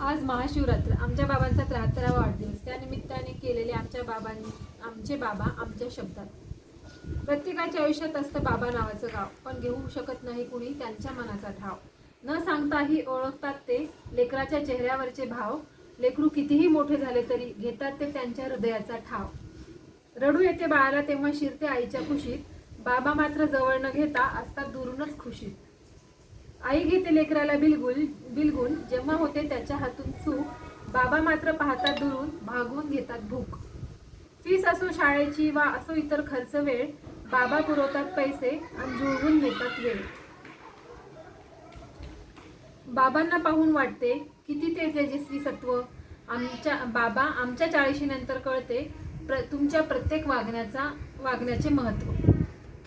आज महाशिवरात्र आमच्या बाबांचा त्र्याहत्तरावा वाढदिवस. त्यानिमित्ताने केलेले आमच्या बाबां आमचे बाबा आमच्या शब्दात. प्रत्येकाच्या आयुष्यात असतं बाबा नावाचं गाव पण घेऊ शकत नाही कुणी त्यांच्या मनाचा ठाव. न सांगताही ओळखतात ते लेकराच्या चेहऱ्यावरचे भाव. लेकरू कितीही मोठे झाले तरी घेतात ते त्यांच्या हृदयाचा ठाव. रडू येते बाळाला तेव्हा शिरते आईच्या खुशीत. बाबा मात्र जवळ न घेता असतात दुरूनच खुशीत. आई घेते लेकराला बिलगुल बिलगुल. जेव्हा होते त्याच्या हातून चूक बाबा मात्र पाहतात दुरून भागवून घेतात भूक. फीस असो शाळेची वा असो इतर खर्च वेळ बाबा पुरवतात पैसे आणि जुळवून घेतात वेळ. बाबांना पाहून वाटते किती ते तेजस्वी सत्व आमच्या बाबा आमच्या चाळीशी नंतर कळते प्र तुमच्या प्रत्येक वागण्याचा वागण्याचे महत्त्व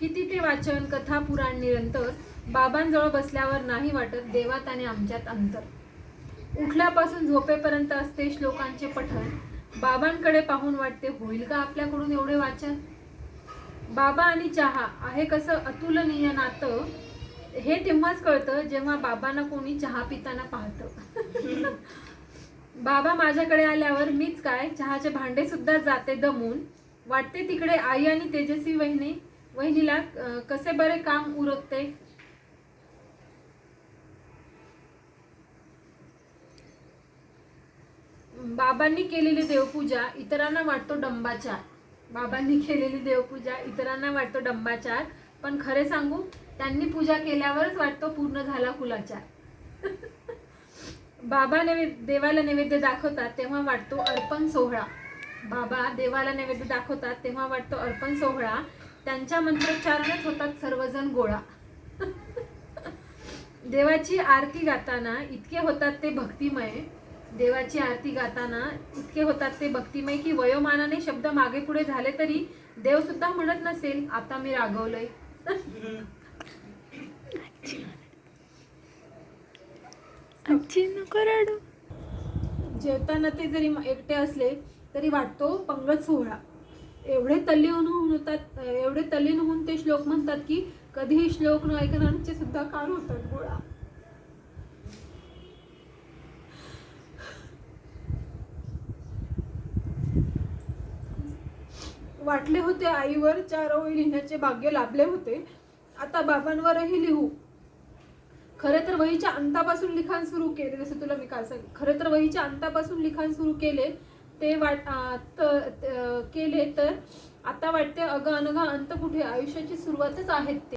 किती ते वाचन कथा पुराण निरंतर बाबांजवळ बसल्यावर नाही वाटत देवात आणि आमच्यात अंतर. उठल्यापासून झोपेपर्यंत असते श्लोकांचे पठण. बाबांकडे पाहून वाटते होईल का आपल्याकडून एवढे वाचन? बाबा आणि चहा आहे कसं अतुलनीय नातं हे तेव्हाच कळतं जेव्हा बाबांना कोणी चहा पिताना पाहतं. बाबा माझ्याकडे आल्यावर मीच काय चहाचे भांडे सुद्धा जाते दमून. वाटते तिकडे आई आणि तेजस्वी वहिनी वहिनीला कसे बरे काम उरकते बाबांनी केलेली देवपूजा इतरांना वाटतो डंबाचार बाबांनी केलेली देवपूजा इतरांना वाटतो डंबाचार पण खरे सांगू त्यांनी पूजा केल्यावरच वाटतो पूर्ण झाला कुलाचार बाबा नैवेद्य देवाला नैवेद्य दाखवतात तेव्हा वाटतो अर्पण सोहळा. बाबा देवाला नैवेद्य दाखवतात तेव्हा वाटतो अर्पण सोहळा. त्यांच्या मंत्रोच्चारणच होतात सर्वजण गोळा. देवाची आरती गाताना इतके होतात ते भक्तिमय. देवाची आरती गाताना इतके होतात ते भक्तिमय की वयोमानाने शब्द मागे पुढे झाले तरी देव सुद्धा म्हणत नसेल आता मी रागवलंय. जेवताना ते जरी एकटे असले तरी वाटतो पंगत सोहळा. एवढे तल्लीन होऊन होतात एवढे तल्लीन होऊन ते श्लोक म्हणतात की कधीही श्लोक न ऐकणाऱ्यांचे सुद्धा कान होतात गोळा. वाटले होते आईवर चार ओळी लिहिण्याचे भाग्य लाभले होते. आता बाबांवरही लिहू. खरे तर वहीच्या अंतापासून लिखाण सुरू केले जसं तुला मी काल सांग खरं तर वहीच्या अंतापासून लिखाण सुरू केले ते वाट केले तर आता वाटते अगं अनघा अंत कुठे? आयुष्याची सुरुवातच आहेत ते.